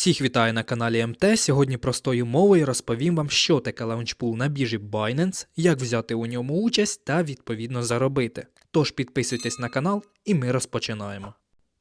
Всіх вітаю на каналі МТ. Сьогодні простою мовою розповім вам, що таке лаунчпул на біржі Binance, як взяти у ньому участь та відповідно заробити. Тож підписуйтесь на канал і ми розпочинаємо.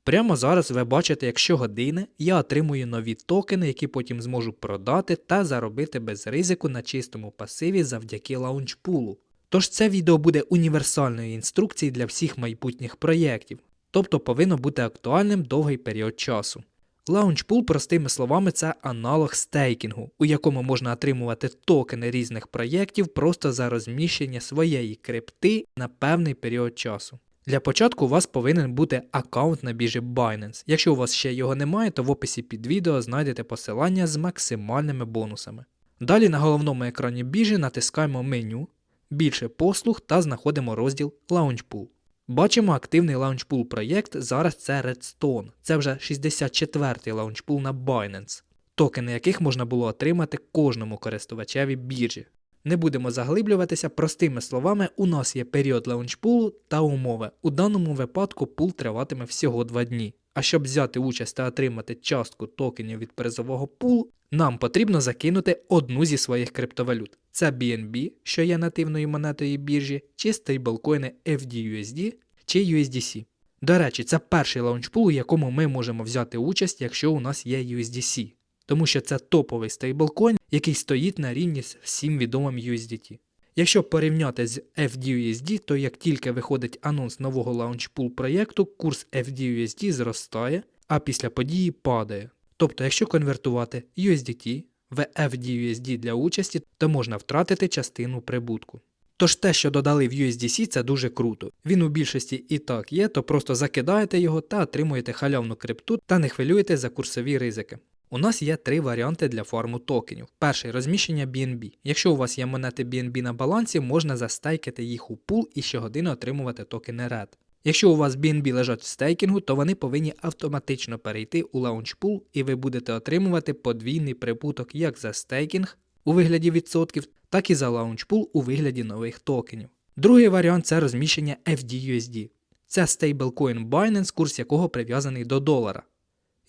Прямо зараз ви бачите, як щогодини я отримую нові токени, які потім зможу продати та заробити без ризику на чистому пасиві завдяки лаунчпулу. Тож це відео буде універсальною інструкцією для всіх майбутніх проєктів, тобто повинно бути актуальним довгий період часу. Лаунчпул, простими словами, це аналог стейкінгу, у якому можна отримувати токени різних проєктів просто за розміщення своєї крипти на певний період часу. Для початку у вас повинен бути аккаунт на біржі Binance. Якщо у вас ще його немає, то в описі під відео знайдете посилання з максимальними бонусами. Далі на головному екрані біржі натискаємо меню, більше послуг та знаходимо розділ Launchpool. Бачимо активний лаунчпул проєкт, зараз це Redstone. Це вже 64-й лаунчпул на Binance, токени яких можна було отримати кожному користувачеві біржі. Не будемо заглиблюватися, простими словами, у нас є період лаунчпулу та умови. У даному випадку пул триватиме всього 2 дні. А щоб взяти участь та отримати частку токенів від призового пулу, нам потрібно закинути одну зі своїх криптовалют. Це BNB, що є нативною монетою біржі, чи стейблкоїни FDUSD чи USDC. До речі, це перший лаунчпул, у якому ми можемо взяти участь, якщо у нас є USDC, тому що це топовий стейблкоін, який стоїть на рівні з всім відомим USDT. Якщо порівняти з FDUSD, то як тільки виходить анонс нового лаунчпул проєкту, курс FDUSD зростає, а після події падає. Тобто, якщо конвертувати USDT в FDUSD для участі, то можна втратити частину прибутку. Тож те, що додали в USDC, це дуже круто. Він у більшості і так є, то просто закидаєте його та отримуєте халявну крипту та не хвилюєте за курсові ризики. У нас є три варіанти для фарму токенів. Перший розміщення BNB. Якщо у вас є монети BNB на балансі, можна застейкати їх у пул і щогодини отримувати токени RED. Якщо у вас BNB лежать в стейкінгу, то вони повинні автоматично перейти у лаунчпул і ви будете отримувати подвійний прибуток як за стейкінг у вигляді відсотків, так і за лаунчпул у вигляді нових токенів. Другий варіант це розміщення FDUSD. Це стейблкоін Binance, курс якого прив'язаний до долара.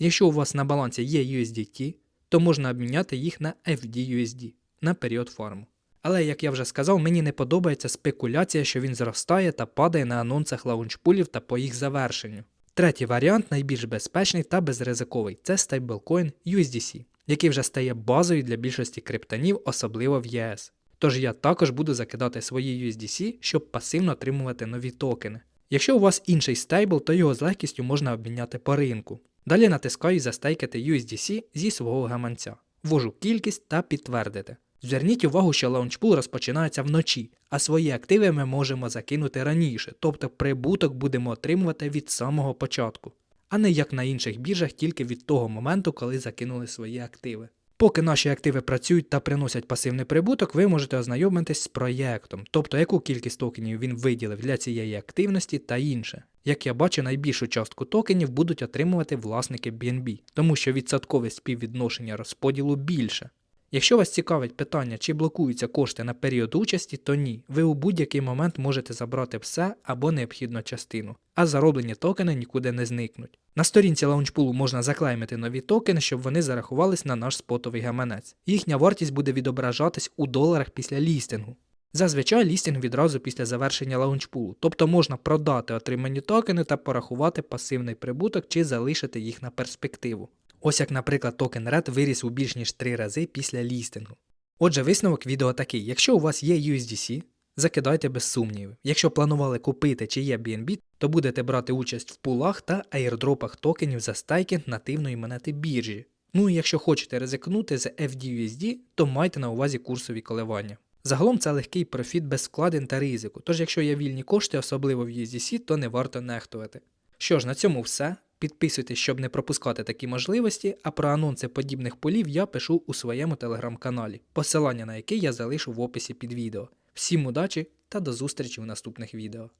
Якщо у вас на балансі є USDT, то можна обміняти їх на FDUSD на період фарму. Але, як я вже сказав, мені не подобається спекуляція, що він зростає та падає на анонсах лаунчпулів та по їх завершенню. Третій варіант найбільш безпечний та безризиковий це стейблкоін USDC, який вже стає базою для більшості криптонів, особливо в ЄС. Тож я також буду закидати свої USDC, щоб пасивно отримувати нові токени. Якщо у вас інший стейбл, то його з легкістю можна обміняти по ринку. Далі натискаю застейкати USDC зі свого гаманця, ввожу кількість та підтвердити. Зверніть увагу, що лаунчпул розпочинається вночі, а свої активи ми можемо закинути раніше, тобто прибуток будемо отримувати від самого початку, а не як на інших біржах тільки від того моменту, коли закинули свої активи. Поки наші активи працюють та приносять пасивний прибуток, ви можете ознайомитись з проєктом, тобто яку кількість токенів він виділив для цієї активності та інше. Як я бачу, найбільшу частку токенів будуть отримувати власники BNB, тому що відсоткове співвідношення розподілу більше. Якщо вас цікавить питання, чи блокуються кошти на період участі, то ні. Ви у будь-який момент можете забрати все або необхідну частину, а зароблені токени нікуди не зникнуть. На сторінці лаунчпулу можна заклеймити нові токени, щоб вони зарахувались на наш спотовий гаманець. Їхня вартість буде відображатись у доларах після лістингу. Зазвичай лістинг відразу після завершення лаунчпулу, тобто можна продати отримані токени та порахувати пасивний прибуток чи залишити їх на перспективу. Ось як, наприклад, токен RED виріс у більш ніж 3 рази після лістингу. Отже, висновок відео такий: якщо у вас є USDC, закидайте без сумнівів. Якщо планували купити чи є BNB, то будете брати участь в пулах та аірдропах токенів за стайкінг нативної монети біржі. Ну і якщо хочете ризикнути з FDUSD, то майте на увазі курсові коливання. Загалом це легкий профіт без вкладень та ризику, тож якщо є вільні кошти, особливо в USDC, то не варто нехтувати. Що ж, на цьому все. Підписуйтесь, щоб не пропускати такі можливості, а про анонси подібних полів я пишу у своєму телеграм-каналі, посилання на який я залишу в описі під відео. Всім удачі та до зустрічі в наступних відео.